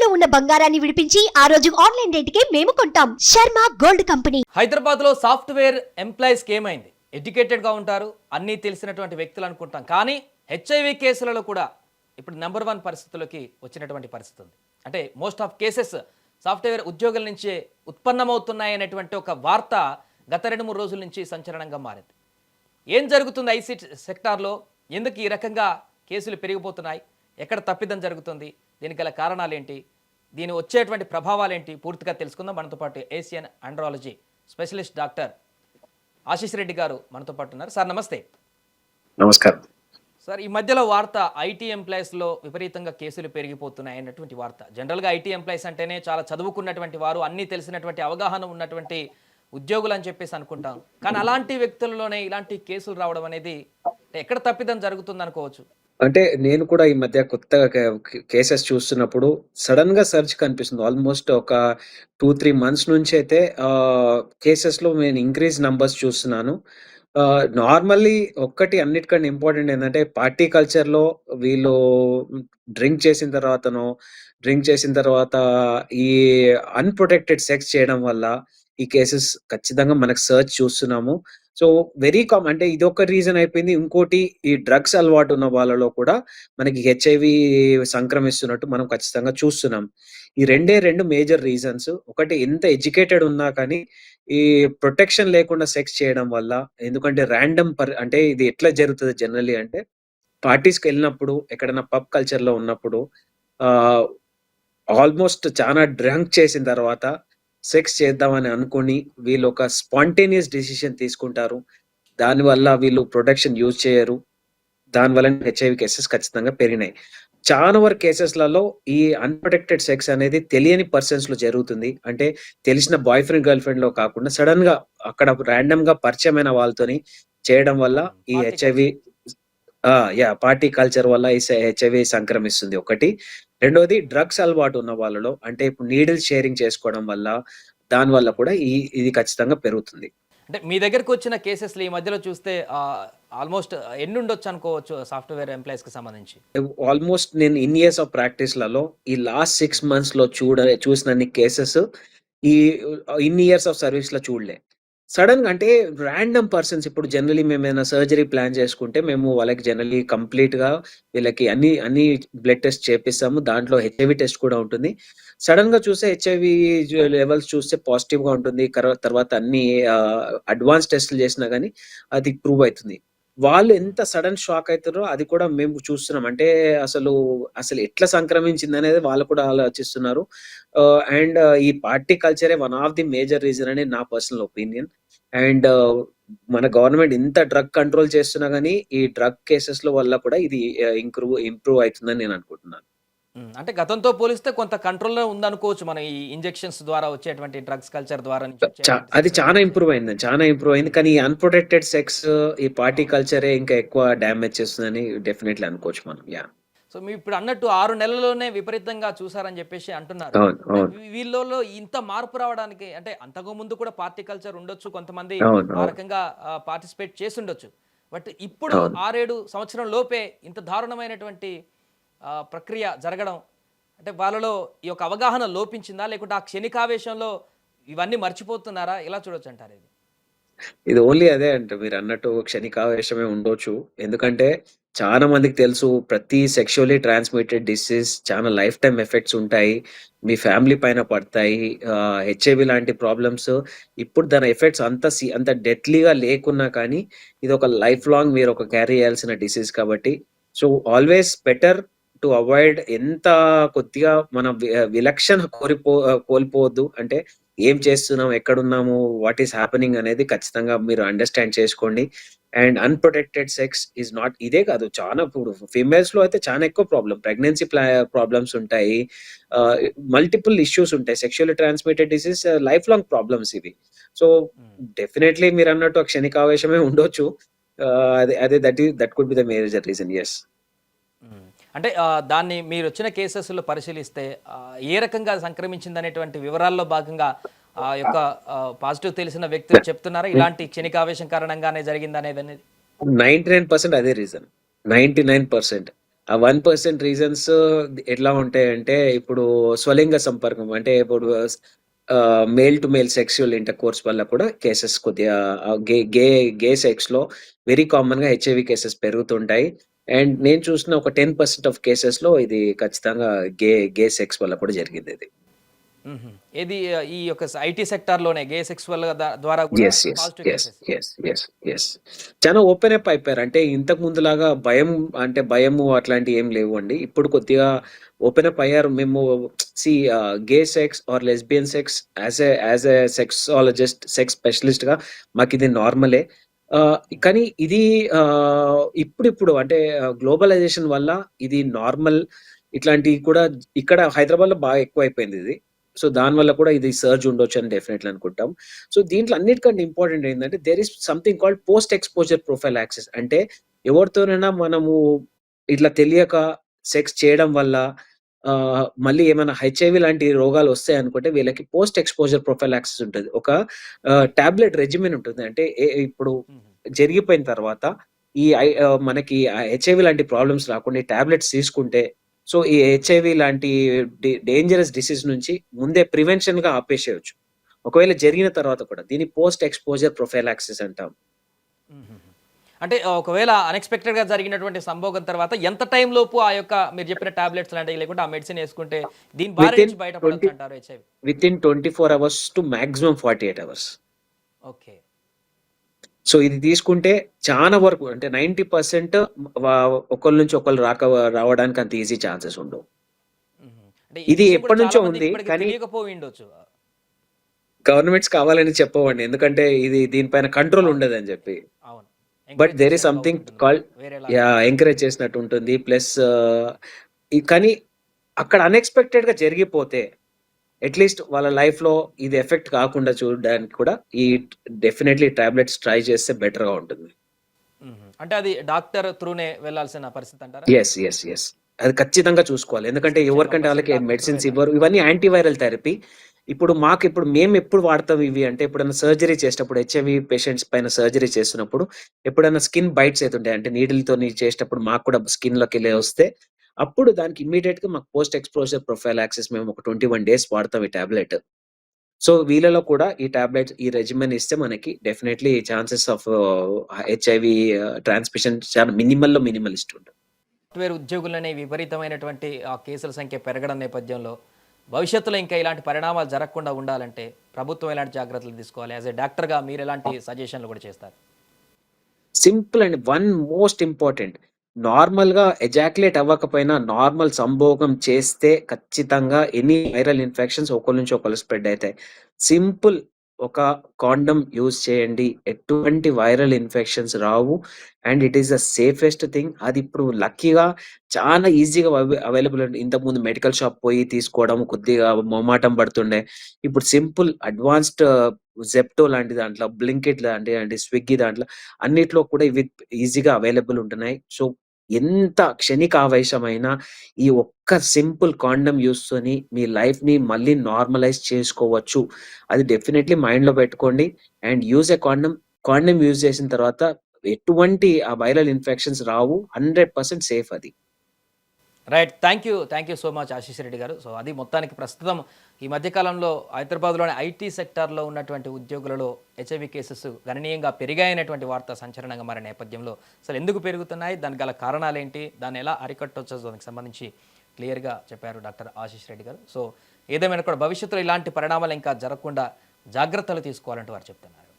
తాకట్టులో ఉన్న బంగారాన్ని విడిపించి ఆ రోజు ఆన్లైన్ రేటుకే మేము కొంటాం. Sharma gold company. హైదరాబాద్లో సాఫ్ట్వేర్ ఎంప్లాయీస్కి ఏమైంది? ఎడ్యుకేటెడ్గా ఉంటారు అన్నీ తెలిసినటువంటి వ్యక్తులు అనుకుంటాం. కానీ హెచ్ఐవి కేసులలో కూడా ఇప్పుడు నెంబర్ వన్ పరిస్థితులకి వచ్చినటువంటి పరిస్థితి ఉంది. అంటే మోస్ట్ ఆఫ్ కేసెస్ సాఫ్ట్వేర్ ఉద్యోగుల నుంచే ఉత్పన్నమవుతున్నాయి అనేటువంటి ఒక వార్త గత రెండు మూడు రోజుల నుంచి సంచలనంగా మారింది. ఏం జరుగుతుంది ఐసీ సెక్టార్లో? ఎందుకు ఈ రకంగా కేసులు పెరిగిపోతున్నాయి? ఎక్కడ తప్పిదం జరుగుతుంది? దీనికి గల కారణాలు ఏంటి దీని వచ్చేటువంటి ప్రభావాలు ఏంటి పూర్తిగా తెలుసుకుందాం. మనతో పాటు Asian andrology specialist doctor Ashish Reddy గారు మనతో పాటు ఉన్నారు. సార్ నమస్తే. నమస్కారం. సార్ ఈ మధ్యలో వార్త ఐటీ ఎంప్లాయీస్లో విపరీతంగా కేసులు పెరిగిపోతున్నాయి అన్నటువంటి వార్త. జనరల్గా ఐటీ ఎంప్లాయీస్ అంటేనే చాలా చదువుకున్నటువంటి వారు అన్నీ తెలిసినటువంటి అవగాహన ఉన్నటువంటి ఉద్యోగులు అని చెప్పేసి అనుకుంటాం. కానీ అలాంటి వ్యక్తుల్లోనే ఇలాంటి కేసులు రావడం అనేది ఎక్కడ తప్పిదం జరుగుతుంది అనుకోవచ్చు అంటే నేను కూడా ఈ మధ్య కొత్తగా కేసెస్ చూస్తున్నప్పుడు సడన్గా సర్చ్ కనిపిస్తుంది. ఆల్మోస్ట్ ఒక టూ త్రీ మంత్స్ నుంచి అయితే కేసెస్లో నేను ఇంక్రీజ్ నంబర్స్ చూస్తున్నాను. నార్మల్లీ ఒక్కటి అన్నిటికంటే ఇంపార్టెంట్ ఏంటంటే పార్టీ కల్చర్లో వీళ్ళు డ్రింక్ చేసిన తర్వాతనో డ్రింక్ చేసిన తర్వాత ఈ అన్‌ప్రొటెక్టెడ్ సెక్స్ చేయడం వల్ల ఈ కేసెస్ ఖచ్చితంగా మనకు సర్చ్ చూస్తున్నాము. సో, వెరీ కామ్ అంటే ఇది ఒక రీజన్ అయిపోయింది. ఇంకోటి ఈ డ్రగ్స్ అలవాటు ఉన్న వాళ్ళలో కూడా మనకి హెచ్ఐవి సంక్రమిస్తున్నట్టు మనం ఖచ్చితంగా చూస్తున్నాం. ఈ రెండే రెండు మేజర్ రీజన్స్. ఒకటి ఎంత ఎడ్యుకేటెడ్ ఉన్నా కానీ ఈ ప్రొటెక్షన్ లేకుండా సెక్స్ చేయడం వల్ల ఎందుకంటే రాండమ్ పర్ అంటే ఇది ఎట్లా జరుగుతుంది జనరలీ అంటే పార్టీస్‌కెళ్ళినప్పుడు ఎక్కడైనా పబ్ కల్చర్‌లో ఉన్నప్పుడు ఆల్మోస్ట్ చాలా డ్రంక్ చేసిన తర్వాత సెక్స్ చేద్దామని అనుకోని వీళ్ళు ఒక స్పాంటేనియస్ డెసిషన్ తీసుకుంటారు. దానివల్ల వీళ్ళు ప్రొటెక్షన్ యూజ్ చేయరు. దానివల్ల హెచ్ఐవి కేసెస్ ఖచ్చితంగా పెరిగినాయి. చాలా వరకు కేసెస్‌లలో ఈ అన్‌ప్రొటెక్టెడ్ సెక్స్ అనేది తెలియని పర్సన్స్‌లో జరుగుతుంది. అంటే తెలిసిన బాయ్ ఫ్రెండ్, గర్ల్ ఫ్రెండ్‌లో కాకుండా సడెన్‌గా అక్కడ రాండమ్‌గా పరిచయమైన వాళ్ళతోని చేయడం వల్ల ఈ హెచ్ఐవి! యాహ్! పార్టీ కల్చర్ వల్ల ఈ హెచ్ఐవి సంక్రమిస్తుంది ఒకటి. రెండోది డ్రగ్స్ అలవాటు ఉన్న వాళ్ళలో అంటే ఇప్పుడు నీడిల్స్ షేరింగ్ చేసుకోవడం వల్ల, దాని వల్ల కూడా ఈ ఇది ఖచ్చితంగా పెరుగుతుంది. అంటే మీ దగ్గరికి వచ్చిన కేసెస్‌లో ఈ మధ్యలో చూస్తే ఆల్మోస్ట్ ఎన్ని ఉండొచ్చు అనుకోవచ్చు సాఫ్ట్వేర్ ఎంప్లాయీస్‌కి సంబంధించి? ఆల్మోస్ట్ నేను ఇన్ ఇయర్స్ ఆఫ్ ప్రాక్టీస్‌లలో ఈ లాస్ట్ 6 మంత్స్‌లో చూడ చూసినన్ని కేసెస్ ఈ ఇన్ని ఇయర్స్ ఆఫ్ సర్వీస్‌లో చూడలే. సడెన్‌గా అంటే రాండమ్ పర్సన్స్ ఇప్పుడు జనరల్ మేము ఏమైనా సర్జరీ ప్లాన్ చేసుకుంటే మేము వాళ్ళకి జనరల్లీ కంప్లీట్‌గా వీళ్ళకి అన్ని అన్ని బ్లడ్ టెస్ట్ చేపిస్తాము. దాంట్లో హెచ్ఐవి టెస్ట్ కూడా ఉంటుంది. సడెన్‌గా చూస్తే హెచ్ఐవి లెవెల్స్ చూస్తే పాజిటివ్‌గా ఉంటుంది. తర్వాత అన్ని అడ్వాన్స్ టెస్ట్‌లు చేసినా గానీ అది ప్రూవ్ అవుతుంది వాళ్ళు ఎంత సడన్ షాక్ అవుతారో అది కూడా మేము చూస్తున్నాం. అంటే అసలు, అసలు ఎట్లా సంక్రమించింది అనేది వాళ్ళు కూడా ఆలోచిస్తున్నారు. అండ్ ఈ party కల్చరే one of the major reason అని నా పర్సనల్ ఒపీనియన్. అండ్ మన గవర్నమెంట్ ఇంత డ్రగ్ కంట్రోల్ చేస్తున్నా కానీ ఈ డ్రగ్ కేసెస్‌లో వల్ల కూడా ఇది ఆహ్, ఇంక్రూవ్ ఇంప్రూవ్ అవుతుందని నేను అనుకుంటున్నాను. అంటే గతంతో పోలిస్తే కొంత కంట్రోల్‌లో ఉందనుకోవచ్చు మనం ఈ ఇంజెక్షన్స్ ద్వారా వచ్చేటువంటి డ్రగ్స్ కల్చర్ ద్వారా అది చానా ఇంప్రూవ్ అయింది. చానా ఇంప్రూవ్ అయింది. కానీ ఈ అన్‌ప్రొటెక్టెడ్ సెక్స్ ఈ పార్టీ కల్చరే ఇంకా ఎక్కువ డ్యామేజ్ చేస్తుందని డెఫినైట్‌లీ అనుకోవచ్చు మనం. యాహ్! సో మీరు ఇప్పుడు అన్నట్టు 6 నెలల్లోనే విపరీతంగా చూసారని చెప్పేసి అంటున్నారు. వీళ్ళలో ఇంత మార్పు రావడానికి అంటే అంతకుముందు కూడా పార్టీ కల్చర్ ఉండొచ్చు. కొంతమంది. ఆ. రకంగా పార్టిసిపేట్ చేసుండొచ్చు. బట్ ఇప్పుడు అవును. 6, 7 సంవత్సరం లోపే ఇంత దారుణమైనటువంటి ప్రక్రియ జరగడం అంటే వాళ్ళలో ఈ యొక్క అవగాహన లోపించిందా? లేకుంటే ఆ క్షణికావేశంలో ఇవన్నీ మర్చిపోతున్నారా? ఎలా చూడొచ్చంటారు ఇది? ఇది ఓన్లీ అదే అంట మీరన్నట్టు క్షణికావేశమే ఉండొచ్చు. ఎందుకంటే చాలా మందికి తెలుసు ప్రతి సెక్షువలీ ట్రాన్స్‌మిటెడ్ డిసీజ్ చాలా లైఫ్ టైం ఎఫెక్ట్స్ ఉంటాయి. మీ ఫ్యామిలీ పైన పడతాయి. హెచ్ఐవి లాంటి ప్రాబ్లమ్స్ ఇప్పుడు దాని ఎఫెక్ట్స్ అంత సి అంత డెత్లీగా లేకున్నా కానీ ఇదొక లైఫ్ లాంగ్ మీరు ఒక క్యారీ చేయాల్సిన డిసీజ్ కాబట్టి so always better to avoid ఎంత కొద్దిగా మన విలక్షణ కోరిపో కోల్పోవద్దు. అంటే ఏం చేస్తున్నాం? ఎక్కడున్నాము? వాట్ ఈస్ హ్యాపెనింగ్ అనేది ఖచ్చితంగా మీరు అండర్‌స్టాండ్ చేసుకోండి. And unprotected sex is not ఇదే కాదు చాలా ఇప్పుడు ఫీమేల్స్‌లో అయితే చాలా ఎక్కువ ప్రాబ్లమ్. ప్రెగ్నెన్సీ ప్రాబ్లమ్స్ ఉంటాయి. మల్టిపుల్ ఇష్యూస్ ఉంటాయి. Sexually transmitted disease life long problems ఇవి. సో. డెఫినైట్‌లీ మీరన్నట్టు క్షణికావేశమే ఉండొచ్చు. అదే అదే that that could be the major reason. Yes. అంటే దాన్ని మీరు వచ్చిన కేసెస్‌లో పరిశీలిస్తే ఏ రకంగా సంక్రమించిందనేటువంటి వివరాల్లో భాగంగా ఆ యొక్క పాజిటివ్ తెలిసిన వ్యక్తులు చెప్తున్నారా? ఇలాంటి క్షణికావేశం కారణంగానే జరిగిందనే నైంటీ నైన్ పర్సెంట్ అదే రీజన్. 99% ఆ వన్ పర్సెంట్ రీజన్స్ ఎట్లా ఉంటాయంటే, ఇప్పుడు స్వలింగ సంపర్కం అంటే ఇప్పుడు male to male sexual intercourse వల్ల కూడా కేసెస్ కొద్దిగా గే గే గే సెక్స్‌లో వెరీ కామన్‌గా హెచ్ఐవి కేసెస్ పెరుగుతుంటాయి. అండ్ నేను చూసిన ఒక 10% ఆఫ్ కేసెస్‌లో ఇది ఖచ్చితంగా గే గే సెక్స్ వల్ల కూడా. ఏది ఆహ్, ఈ యొక్క ఐటీ సెక్టార్‌లోనే గే సెక్సువల్ ద్వారా. కేసెస్. చాలా ఓపెన్ అప్ అయిపోయారు. అంటే ఇంతకు ముందులాగా భయం అంటే భయము అట్లాంటివి ఏం లేవండి. ఇప్పుడు కొద్దిగా ఓపెన్ అప్ అయ్యారు. మేము see gay sex or lesbian sex as a as a sexologist, sex స్పెషలిస్ట్‌గా మాకిది నార్మలే. కానీ ఇది ఇప్పుడిప్పుడు అంటే గ్లోబలైజేషన్ వల్ల ఇది నార్మల్ ఇట్లాంటివి కూడా ఇక్కడ హైదరాబాద్‌లో బాగా ఎక్కువైపోయిందిది. సో, దానివల్ల కూడా ఇది సర్జ్ ఉండొచ్చు అని డెఫినెట్‌లీ అనుకుంటాం. సో, దీంట్లో అన్నిటికంటే ఇంపార్టెంట్ ఏంటంటే there is something called post exposure prophylaxis అంటే ఎవరితోనైనా మనము ఇట్లా తెలియక సెక్స్ చేయడం వల్ల మళ్ళీ ఏమైనా హెచ్ఐవి లాంటి రోగాలు వస్తాయనుకుంటే వీళ్ళకి పోస్ట్ ఎక్స్‌పోజర్ ప్రొఫైలాక్సిస్ ఉంటది. ఒక టాబ్లెట్ రెజిమెన్ ఉంటుంది. అంటే ఇప్పుడు. జరిగిపోయిన తర్వాత ఈ మనకి హెచ్ఐవి లాంటి ప్రాబ్లమ్స్ రాకుండా ఈ టాబ్లెట్స్ తీసుకుంటే సో, ఈ హెచ్ఐవి లాంటి డేంజరస్ డిసీజ్ నుంచి ముందే ప్రివెన్షన్‌గా ఆపేసేయొచ్చు. ఒకవేళ జరిగిన తర్వాత కూడా దీన్ని పోస్ట్ ఎక్స్‌పోజర్ ప్రొఫైలాక్సిస్ అంటాం. అంటే ఒకవేళ అన్‌ఎక్స్‌పెక్టెడ్‌గా జరిగినటువంటి సంభోగం తర్వాత ఎంత టైం లోపు ఆ యొక్క మీరు చెప్పిన టాబ్లెట్స్ లాంటివి లేకుంటే ఆ మెడిసిన్ యేసుకుంటే దీని బారి వితిన్ నుంచి బయటపడొచ్చు 20 అంటారు HIV? Within 24 hours to maximum 48 hours. Okay. So, ఇది తీసుకుంటే చానా వరకు అంటే 90% వ ఒకళ్ళ నుంచి ఒకళ్ళు రాక రావడానికి అంత ఈజీ ఛాన్సెస్ ఉండవు. ఇది చాలా మందికి ఉంది. కానీ. గవర్నమెంట్స్ కావాలని చెప్పవండి. ఎందుకంటే ఇది దీనిపైన కంట్రోల్ అవును. ఉండదని చెప్పి. బట్ దేర్ చేసినట్టు సంథింగ్. కాల్డ్ వేరేలాగా. యాహ్! ఎంకరేజ్ చేసినట్టు ఉంటుంది. ప్లస్ ఈ కానీ అక్కడ అన్‌ఎక్స్‌పెక్టెడ్‌గా జరిగిపోతే అట్‌లీస్ట్ వాళ్ళ లైఫ్‌లో ఇది ఎఫెక్ట్ కాకుండా చూడడానికి కూడా ఈ డెఫినైట్‌లీ టాబ్లెట్స్ ట్రై చేస్తే బెటర్‌గా ఉంటుంది. హుహు. అంటే అది డాక్టర్ త్రూనే వెళ్ళాల్సిన పరిస్థితి అంటారా? యెస్. యెస్. యెస్. అది ఖచ్చితంగా చూసుకోవాలి. ఎందుకంటే ఎవరికంటే వాళ్ళకి మెడిసిన్స్. ఇవ్వరు. ఇవన్నీ యాంటీవైరల్ థెరపీ. ఇప్పుడు మాకు ఇప్పుడు మేము ఎప్పుడు వాడతాం ఇవి అంటే ఎప్పుడైనా సర్జరీ చేసేటప్పుడు హెచ్ఐవి పేషెంట్స్ పైన సర్జరీ చేస్తున్నప్పుడు ఎప్పుడైనా స్కిన్ బైట్స్ అవుతుంటాయి అంటే నీడిల్తో చేసేటప్పుడు మాకు కూడా స్కిన్‌లోకెళ్ళి వస్తే అప్పుడు దానికి ఇమ్మీడియేట్‌గా మాకు పోస్ట్ ఎక్స్‌పోజర్ ప్రొఫైలాక్సిస్ మేము ఒక 21 డేస్ వాడతాం ఈ టాబ్లెట్. సో, వీళ్ళలో కూడా ఈ టాబ్లెట్స్ ఈ రెజిమెన్ ఇస్తే మనకి definitely chances of HIV transmission చాలా మినిమల్‌లో మినిమలిస్ట్ ఉంటుంది. సాఫ్ట్‌వేర్ ఉద్యోగులనే విపరీతమైనటువంటి ఆ కేసుల సంఖ్య పెరగడం నేపథ్యంలో భవిష్యత్తులో ఇంకా ఇలాంటి పరిణామాలు జరగకుండా ఉండాలంటే ప్రభుత్వం ఎలాంటి జాగ్రత్తలు తీసుకోవాలి? యాస్ ఎ డాక్టర్‌గా మీరు ఎలాంటి సజెషన్‌లు కూడా చేస్తారు? సింపుల్ అండి. వన్ మోస్ట్ ఇంపార్టెంట్ నార్మల్‌గా ఎజాక్యులేట్ అవ్వకపోయినా నార్మల్ సంభోగం చేస్తే ఖచ్చితంగా ఎనీ వైరల్ ఇన్ఫెక్షన్స్ ఒకళ్ళ నుంచి ఒకళ్ళు స్ప్రెడ్ అయితాయి. సింపుల్ ఒక కాండోమ్ యూజ్ చేయండి. ఎటువంటి viral infections Rao. And it is the safest thing. అది ఇప్పుడు లక్కీగా చాలా ఈజీగా అవైలబుల్ అండి ఇంతకుముందు మెడికల్ షాప్ పోయి తీసుకోవడం కొద్దిగా మొమాటం పడుతుండే. ఇప్పుడు సింపుల్ అడ్వాన్స్డ్ జెప్టో లాంటి దాంట్లో, బ్లింకెట్ లాంటి అంటే స్విగ్గీ దాంట్లో అన్నిట్లో కూడా ఇవి ఈజీగా అవైలబుల్ ఉంటున్నాయి. సో, ఎంత క్షణికావేశమైన ఈ ఒక్క సింపుల్ కాండోమ్ యూస్తోని మీ లైఫ్‌ని మళ్ళీ నార్మలైజ్ చేసుకోవచ్చు. అది డెఫినెట్లీ మైండ్‌లో పెట్టుకోండి. And use a condom. Condom use చేసిన తర్వాత ఎటువంటి ఆ వైరల్ ఇన్ఫెక్షన్స్ రావు. 100% సేఫ్ అది. Right. Thank you. Thank you so much Ashish Reddy గారు. సో, అది మొత్తానికి ప్రస్తుతం ఈ మధ్యకాలంలో హైదరాబాద్‌లోని ఐటీ సెక్టార్‌లో ఉన్నటువంటి ఉద్యోగులలో హెచ్ఐవి కేసెస్ గణనీయంగా పెరిగాయనేటువంటి వార్త సంచలనంగా మారిన నేపథ్యంలో అసలు ఎందుకు పెరుగుతున్నాయి? దానికి గల కారణాలేంటి? దాన్ని ఎలా అరికట్టవచ్చో దానికి సంబంధించి క్లియర్‌గా చెప్పారు డాక్టర్ ఆశీష్ రెడ్డి గారు. సో, ఏదేమైనా కూడా భవిష్యత్తులో ఇలాంటి పరిణామాలు ఇంకా జరగకుండా జాగ్రత్తలు తీసుకోవాలంటూ వారు చెప్తున్నారు.